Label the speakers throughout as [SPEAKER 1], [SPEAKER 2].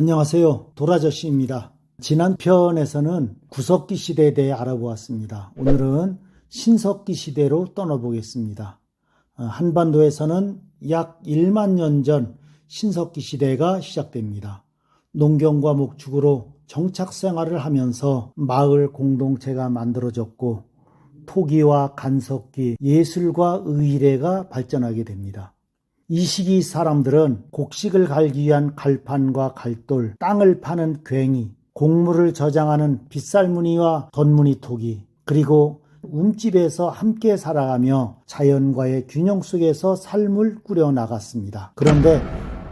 [SPEAKER 1] 안녕하세요. 도라저씨입니다. 지난 편에서는 구석기 시대에 대해 알아보았습니다. 오늘은 신석기 시대로 떠나보겠습니다. 어, 한반도에서는 약 1만 년 전 신석기 시대가 시작됩니다. 농경과 목축으로 정착 생활을 하면서 마을 공동체가 만들어졌고 토기와 간석기, 예술과 의례가 발전하게 됩니다. 이 시기 사람들은 곡식을 갈기 위한 갈판과 갈돌, 땅을 파는 괭이, 곡물을 저장하는 빗살무늬와 덧무늬 토기, 그리고 움집에서 함께 살아가며 자연과의 균형 속에서 삶을 꾸려 나갔습니다. 그런데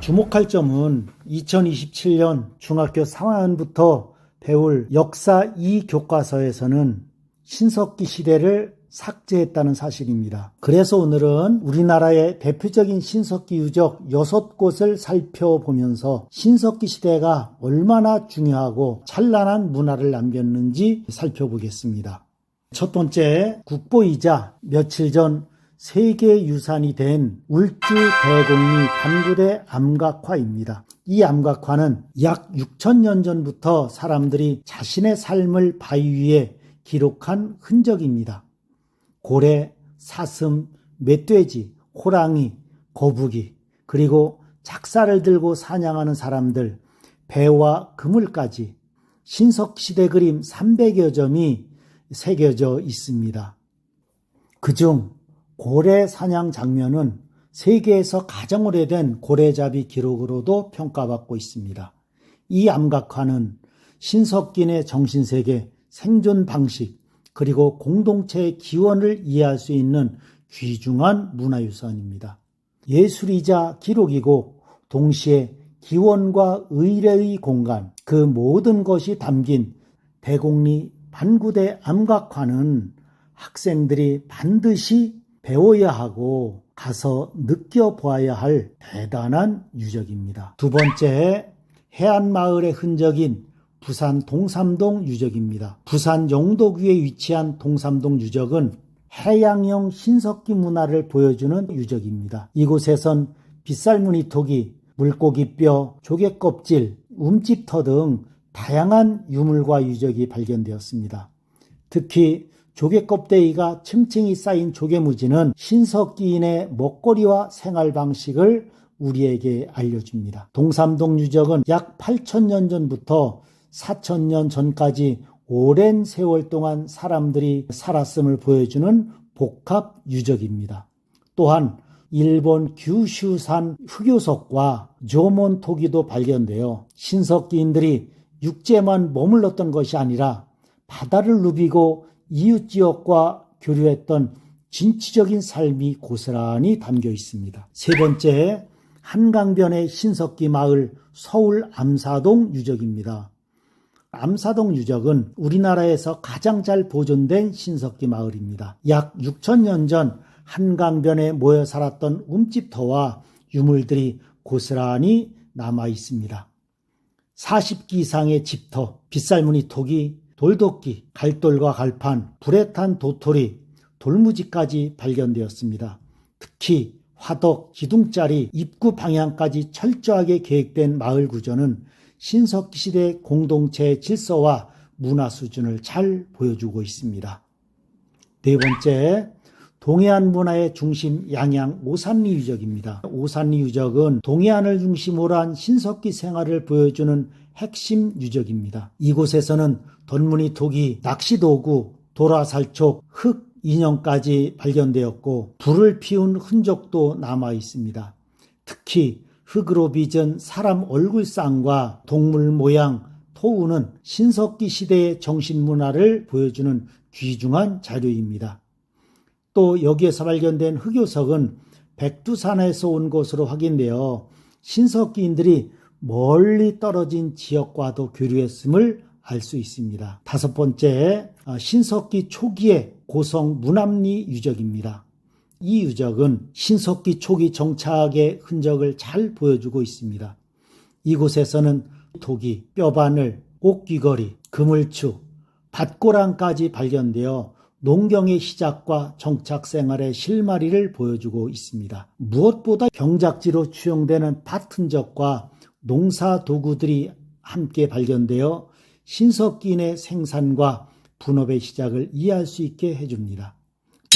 [SPEAKER 1] 주목할 점은 2027년 중학교 3학년부터 배울 역사 2 교과서에서는 신석기 시대를 삭제했다는 사실입니다. 그래서 오늘은 우리나라의 대표적인 신석기 유적 6곳을 살펴보면서 신석기 시대가 얼마나 중요하고 찬란한 문화를 남겼는지 살펴보겠습니다. 첫 번째, 국보이자 며칠 전 세계 유산이 된 울주 대곡리 반구대 암각화입니다. 이 암각화는 약 6천년 전부터 사람들이 자신의 삶을 바위 위에 기록한 흔적입니다. 고래, 사슴, 멧돼지, 호랑이, 거북이, 그리고 작사를 들고 사냥하는 사람들, 배와 그물까지 신석시대 그림 300여 점이 새겨져 있습니다. 그중 고래 사냥 장면은 세계에서 가장 오래된 고래잡이 기록으로도 평가받고 있습니다. 이 암각화는 신석기의 정신세계, 생존 방식, 그리고 공동체의 기원을 이해할 수 있는 귀중한 문화유산입니다. 예술이자 기록이고 동시에 기원과 의례의 공간, 그 모든 것이 담긴 대곡리 반구대 암각화는 학생들이 반드시 배워야 하고 가서 느껴보아야 할 대단한 유적입니다. 두 번째, 해안마을의 흔적인 부산 동삼동 유적입니다. 부산 영도구에 위치한 동삼동 유적은 해양형 신석기 문화를 보여주는 유적입니다. 이곳에선 빗살무늬 토기, 물고기 뼈, 조개 껍질, 움집터 등 다양한 유물과 유적이 발견되었습니다. 특히 조개 껍데기가 층층이 쌓인 조개무지는 신석기인의 먹거리와 생활 방식을 우리에게 알려줍니다. 동삼동 유적은 약 8천년 전부터 4천년 전까지 오랜 세월 동안 사람들이 살았음을 보여주는 복합 유적입니다. 또한 일본 규슈산 흑요석과 조몬 토기도 발견되어 신석기인들이 육지에만 머물렀던 것이 아니라 바다를 누비고 이웃 지역과 교류했던 진취적인 삶이 고스란히 담겨 있습니다. 세 번째, 한강변의 신석기 마을 서울 암사동 유적입니다. 암사동 유적은 우리나라에서 가장 잘 보존된 신석기 마을입니다. 약 6천년 전 한강변에 모여 살았던 움집터와 유물들이 고스란히 남아 있습니다. 40기 이상의 집터, 빗살무늬 토기, 돌도끼, 갈돌과 갈판, 불에 탄 도토리, 돌무지까지 발견되었습니다. 특히 화덕, 기둥자리, 입구 방향까지 철저하게 계획된 마을 구조는 신석기 시대 공동체의 질서와 문화 수준을 잘 보여주고 있습니다. 네 번째, 동해안 문화의 중심 양양 오산리 유적입니다. 오산리 유적은 동해안을 중심으로 한 신석기 생활을 보여주는 핵심 유적입니다. 이곳에서는 덧무늬 토기, 낚시 도구, 도라살촉, 흙 인형까지 발견되었고 불을 피운 흔적도 남아 있습니다. 특히 흙으로 빚은 사람 얼굴상과 동물 모양, 토우는 신석기 시대의 정신문화를 보여주는 귀중한 자료입니다. 또 여기에서 발견된 흑요석은 백두산에서 온 것으로 확인되어 신석기인들이 멀리 떨어진 지역과도 교류했음을 알 수 있습니다. 다섯 번째, 신석기 초기의 고성 문암리 유적입니다. 이 유적은 신석기 초기 정착의 흔적을 잘 보여주고 있습니다. 이곳에서는 토기, 뼈바늘, 옥귀걸이, 그물추, 밭고랑까지 발견되어 농경의 시작과 정착 생활의 실마리를 보여주고 있습니다. 무엇보다 경작지로 추용되는 밭 흔적과 농사 도구들이 함께 발견되어 신석기인의 생산과 분업의 시작을 이해할 수 있게 해줍니다.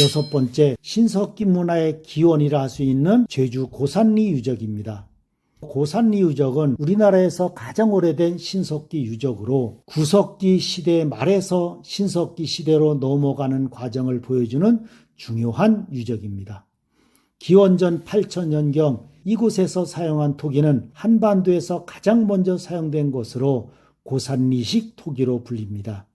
[SPEAKER 1] 여섯 번째, 신석기 문화의 기원이라 할 수 있는 제주 고산리 유적입니다. 고산리 유적은 우리나라에서 가장 오래된 신석기 유적으로 구석기 시대 말에서 신석기 시대로 넘어가는 과정을 보여주는 중요한 유적입니다. 기원전 8천년경 이곳에서 사용한 토기는 한반도에서 가장 먼저 사용된 것으로 고산리식 토기로 불립니다.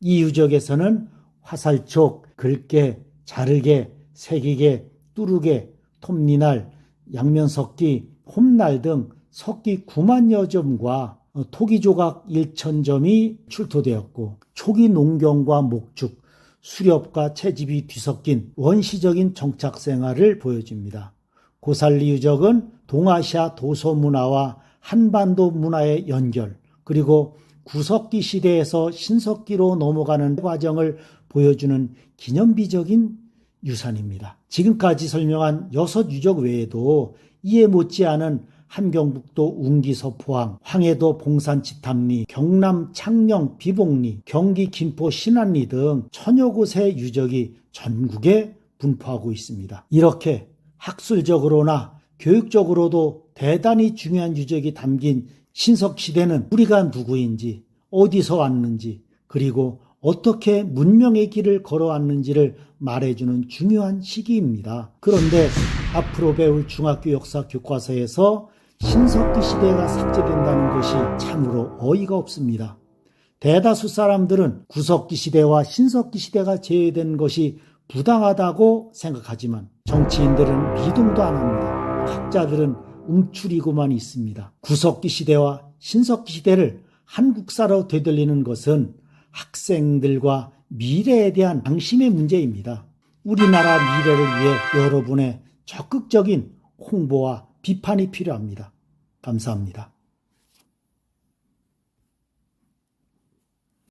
[SPEAKER 1] 이 유적에서는 화살촉, 글개, 자르개, 새기개, 뚜르개, 톱니날, 양면석기, 홈날 등 석기 9만여 점과 토기 조각 1천 점이 출토되었고 초기 농경과 목축, 수렵과 채집이 뒤섞인 원시적인 정착 생활을 보여줍니다. 고살리 유적은 동아시아 도서 문화와 한반도 문화의 연결, 그리고 구석기 시대에서 신석기로 넘어가는 과정을 보여주는 기념비적인 유산입니다. 지금까지 설명한 여섯 유적 외에도 이에 못지않은 함경북도 웅기서 포항, 황해도 봉산 지탐리, 경남 창녕 비봉리, 경기 김포 신안리 등 천여 곳의 유적이 전국에 분포하고 있습니다. 이렇게 학술적으로나 교육적으로도 대단히 중요한 유적이 담긴 신석시대는 우리가 누구인지, 어디서 왔는지, 그리고 어떻게 문명의 길을 걸어왔는지를 말해주는 중요한 시기입니다. 그런데 앞으로 배울 중학교 역사 교과서에서 신석기 시대가 삭제된다는 것이 참으로 어이가 없습니다. 대다수 사람들은 구석기 시대와 신석기 시대가 제외된 것이 부당하다고 생각하지만 정치인들은 미동도 안 합니다. 학자들은 움츠리고만 있습니다. 구석기 시대와 신석기 시대를 한국사로 되돌리는 것은 학생들과 미래에 대한 당신의 문제입니다. 우리나라 미래를 위해 여러분의 적극적인 홍보와 비판이 필요합니다. 감사합니다.